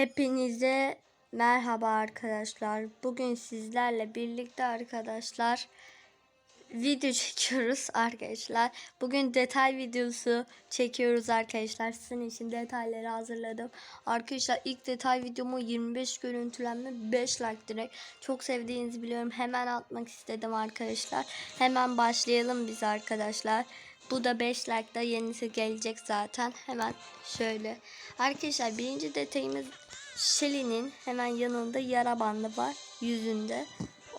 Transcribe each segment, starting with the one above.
Hepinize merhaba arkadaşlar. Bugün sizlerle birlikte arkadaşlar video çekiyoruz arkadaşlar. Bugün detay videosu çekiyoruz arkadaşlar. Sizin için detayları hazırladım. Arkadaşlar ilk detay videomu 25 görüntülenme 5 like direkt. Çok sevdiğinizi biliyorum. Hemen atmak istedim arkadaşlar. Hemen başlayalım biz arkadaşlar. Bu da 5 like'da yenisi gelecek zaten. Hemen şöyle. Arkadaşlar birinci detayımız Shelly'nin hemen yanında yara bandı var. Yüzünde.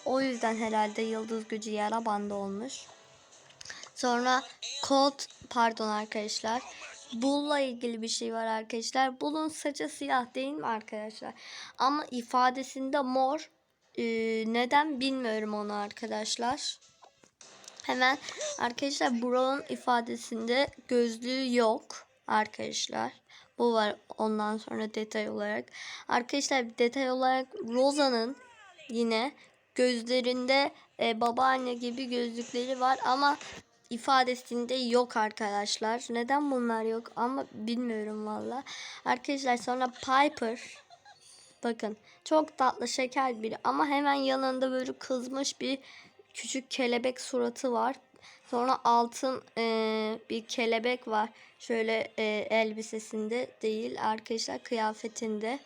O yüzden herhalde yıldız gücü yara bandı olmuş. Sonra Colt pardon arkadaşlar. Bull'la ilgili bir şey var arkadaşlar. Bull'un saçı siyah değil mi arkadaşlar? Ama ifadesinde mor. Ee, neden bilmiyorum onu arkadaşlar. Hemen arkadaşlar Brown ifadesinde gözlüğü yok arkadaşlar. Bu var ondan sonra detay olarak. Arkadaşlar detay olarak Rosa'nın yine gözlerinde e, babaanne gibi gözlükleri var ama ifadesinde yok arkadaşlar. Neden bunlar yok ama bilmiyorum valla. Arkadaşlar sonra Piper bakın çok tatlı şeker biri ama hemen yanında böyle kızmış bir küçük kelebek suratı var. Sonra altın e, bir kelebek var. Şöyle e, elbisesinde değil arkadaşlar kıyafetinde.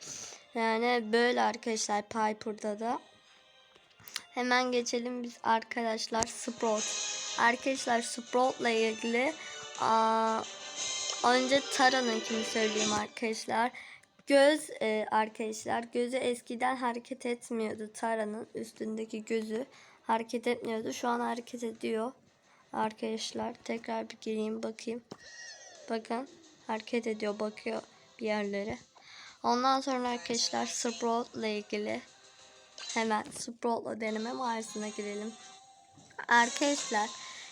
Yani böyle arkadaşlar Piper'da da. Hemen geçelim biz arkadaşlar Sprout. Arkadaşlar Sprout'la ilgili aa, önce Tara'nınkini söyleyeyim arkadaşlar. Göz e, arkadaşlar gözü eskiden hareket etmiyordu Tara'nın üstündeki gözü hareket etmiyordu. Şu an hareket ediyor. Arkadaşlar tekrar bir gireyim bakayım. Bakın hareket ediyor bakıyor bir yerlere. Ondan sonra arkadaşlar Sprout ile ilgili hemen Sprout'la deneme mağarasına girelim. Arkadaşlar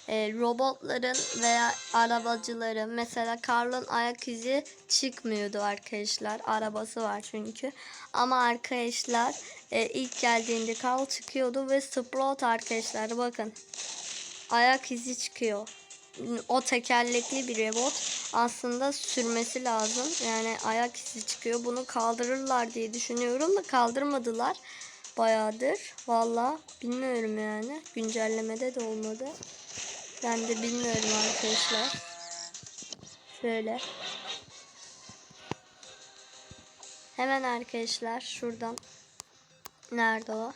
e, robotların veya arabacıların mesela Carl'ın ayak izi çıkmıyordu arkadaşlar. Arabası var çünkü. Ama arkadaşlar e, ilk geldiğinde Carl çıkıyordu ve Sprout arkadaşlar bakın ayak izi çıkıyor. O tekerlekli bir robot aslında sürmesi lazım. Yani ayak izi çıkıyor. Bunu kaldırırlar diye düşünüyorum da kaldırmadılar bayağıdır. Valla bilmiyorum yani. Güncellemede de olmadı. Ben de bilmiyorum arkadaşlar. Şöyle. Hemen arkadaşlar şuradan. Nerede o?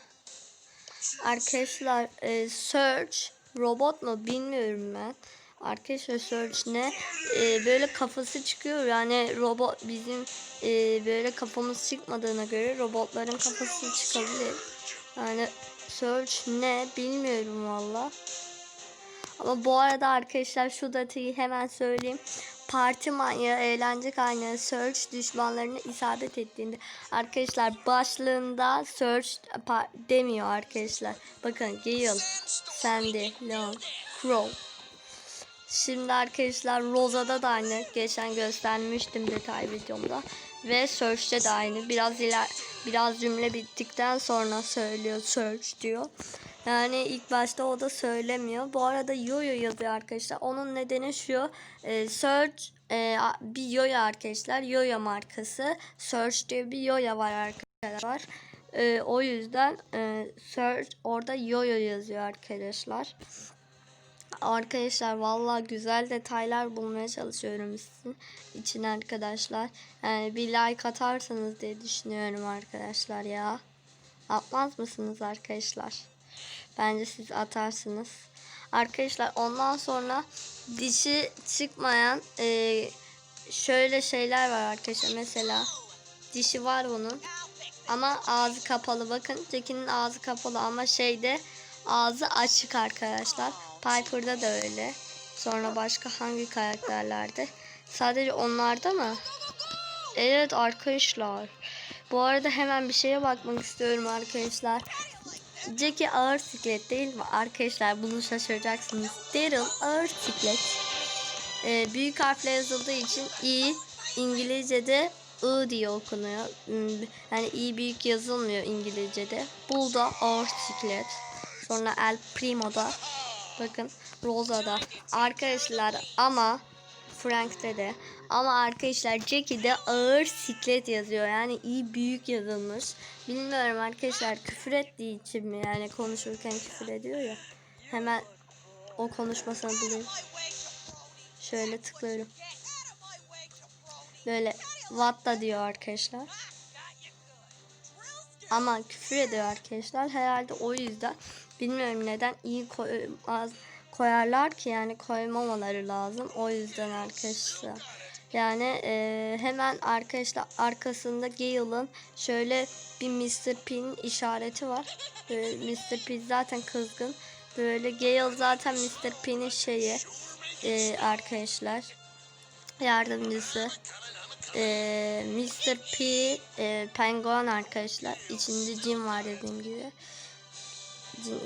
Arkadaşlar e, Search robot mu bilmiyorum ben. Arkadaşlar Search ne? E, böyle kafası çıkıyor yani robot bizim e, böyle kafamız çıkmadığına göre robotların kafası çıkabilir. Yani Search ne bilmiyorum valla. Ama bu arada arkadaşlar şu datayı hemen söyleyeyim. Parti manyağı, eğlence kaynağı Search düşmanlarını isabet ettiğinde arkadaşlar başlığında Search demiyor arkadaşlar. Bakın Gale, Sandy, Leon, Crow. Şimdi arkadaşlar Rosa'da da aynı. Geçen göstermiştim detay videomda. Ve Search'te de aynı. Biraz iler biraz cümle bittikten sonra söylüyor Search diyor. Yani ilk başta o da söylemiyor. Bu arada Yoyo yazıyor arkadaşlar. Onun nedeni şu. E, search e, bir Yoyo arkadaşlar. Yoyo markası. Search diye bir Yoyo var arkadaşlar. E, o yüzden e, Search orada Yoyo yazıyor arkadaşlar. Arkadaşlar valla güzel detaylar bulmaya çalışıyorum sizin için arkadaşlar. Yani bir like atarsanız diye düşünüyorum arkadaşlar ya. Atmaz mısınız arkadaşlar? Bence siz atarsınız. Arkadaşlar ondan sonra dişi çıkmayan e, şöyle şeyler var arkadaşlar. Mesela dişi var bunun. Ama ağzı kapalı. Bakın Jackie'nin ağzı kapalı ama şeyde ağzı açık arkadaşlar. Piper'da da öyle. Sonra başka hangi karakterlerde? Sadece onlarda mı? Evet arkadaşlar. Bu arada hemen bir şeye bakmak istiyorum arkadaşlar. Jackie ağır siklet değil mi? Arkadaşlar bunu şaşıracaksınız. Daryl ağır siklet. Ee, büyük harfle yazıldığı için i İngilizce'de I diye okunuyor. Hmm, yani i büyük yazılmıyor İngilizce'de. Bull'da ağır siklet. Sonra El Primo'da. Bakın Rosa'da. Arkadaşlar ama Frank'te de. Ama arkadaşlar Jackie'de ağır siklet yazıyor. Yani iyi büyük yazılmış. Bilmiyorum arkadaşlar küfür ettiği için mi yani konuşurken küfür ediyor ya. Hemen o konuşmasını bulayım. Şöyle tıklıyorum. Böyle what da diyor arkadaşlar. Ama küfür ediyor arkadaşlar. Herhalde o yüzden bilmiyorum neden iyi koy, az koyarlar ki yani koymamaları lazım. O yüzden arkadaşlar. Yani e, hemen arkadaşlar arkasında Gale'ın şöyle bir Mr. P'nin işareti var. Böyle Mr. P zaten kızgın. Böyle Gale zaten Mr. P'nin şeyi e, arkadaşlar yardımcısı. Ee, Mr. P e, penguen arkadaşlar. İçinde cin var dediğim gibi.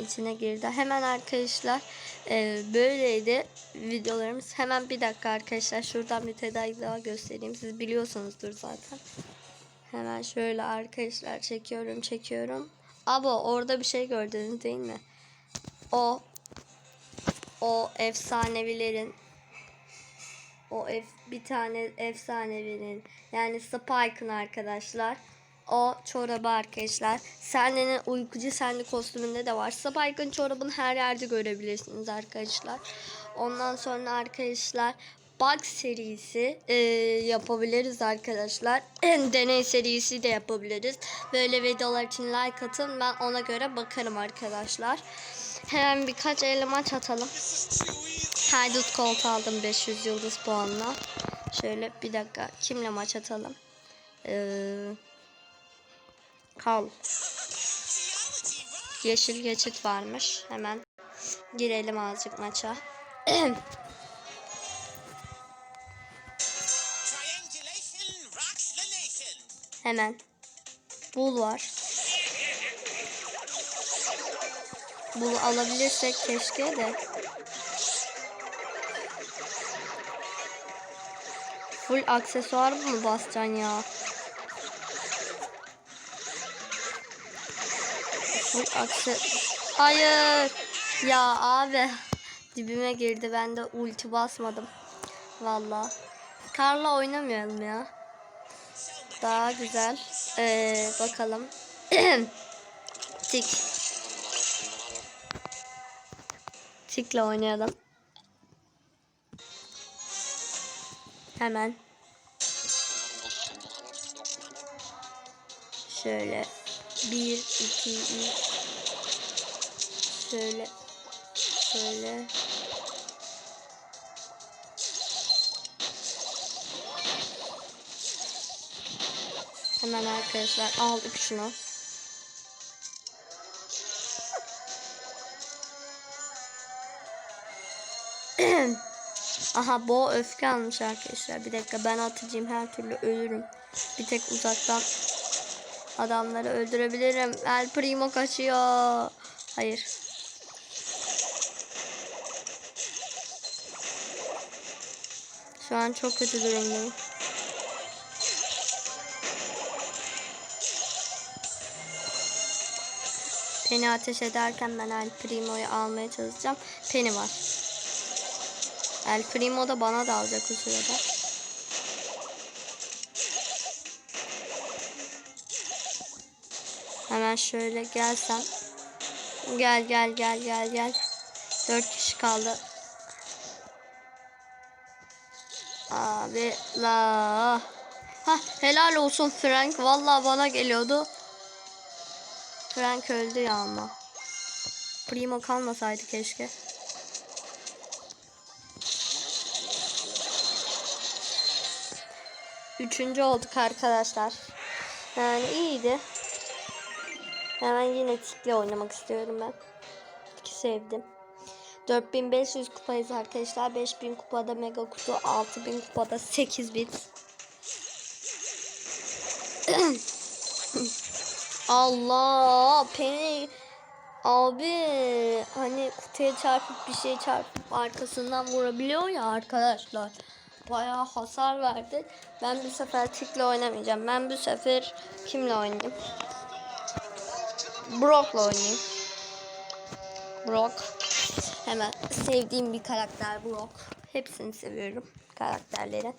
İçine girdi. Hemen arkadaşlar e, böyleydi videolarımız. Hemen bir dakika arkadaşlar şuradan bir tedavi daha göstereyim. Siz biliyorsunuzdur zaten. Hemen şöyle arkadaşlar çekiyorum çekiyorum. Abo orada bir şey gördünüz değil mi? O o efsanevilerin o ef, bir tane efsanevinin yani Spike'ın arkadaşlar. O çorabı arkadaşlar. Sende'nin uykucu Sende kostümünde de var. Spike'ın çorabını her yerde görebilirsiniz arkadaşlar. Ondan sonra arkadaşlar Bug serisi e, yapabiliriz arkadaşlar. Deney serisi de yapabiliriz. Böyle videolar için like atın. Ben ona göre bakarım arkadaşlar. Hemen birkaç eleman atalım. Haydut Colt aldım 500 yıldız puanla. Şöyle bir dakika. Kimle maç atalım? Ee, kal. Yeşil geçit varmış. Hemen girelim azıcık maça. Hemen. Bul var. Bul alabilirsek keşke de. Full aksesuar mı basacaksın ya? Full akse... Hayır. Ya abi. Dibime girdi. Ben de ulti basmadım. Vallahi. Karla oynamayalım ya. Daha güzel. Ee, bakalım. Tik. Tik'le oynayalım. Hemen. Şöyle. Bir, iki, üç. Şöyle. Şöyle. Hemen arkadaşlar aldık şunu. Aha bu öfke almış arkadaşlar. Bir dakika ben atacağım her türlü ölürüm. Bir tek uzaktan adamları öldürebilirim. El Primo kaçıyor. Hayır. Şu an çok kötü durumdayım. Penny ateş ederken ben El Primo'yu almaya çalışacağım. Penny var. El Primo da bana da alacak o sırada. Hemen şöyle gelsem. Gel gel gel gel gel. Dört kişi kaldı. Abi la. Ha helal olsun Frank. Vallahi bana geliyordu. Frank öldü ya ama. Primo kalmasaydı keşke. Üçüncü olduk arkadaşlar. Yani iyiydi. Hemen yine tikle oynamak istiyorum ben. Ki sevdim. 4500 kupayız arkadaşlar. 5000 kupada mega kutu, 6000 kupada 8000. Allah, Penny Abi hani kutuya çarpıp bir şey çarpıp arkasından vurabiliyor ya arkadaşlar. Bayağı hasar verdi. Ben bu sefer tikle oynamayacağım. Ben bu sefer kimle oynayayım? Brock'la oynayayım. Brock. Hemen sevdiğim bir karakter Brock. Hepsini seviyorum karakterlerin.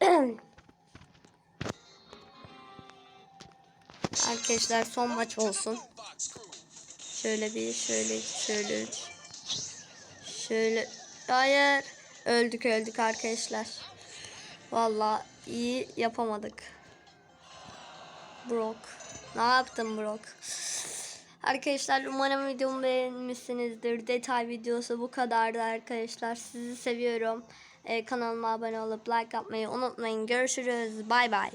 Arkadaşlar son maç olsun. Şöyle bir, şöyle şöyle. Şöyle. Hayır. Öldük öldük arkadaşlar. Vallahi iyi yapamadık. Brock. Ne yaptın Brock? Arkadaşlar umarım videomu beğenmişsinizdir. Detay videosu bu kadardı arkadaşlar. Sizi seviyorum. Ee, kanalıma abone olup like yapmayı unutmayın. Görüşürüz. Bay bay.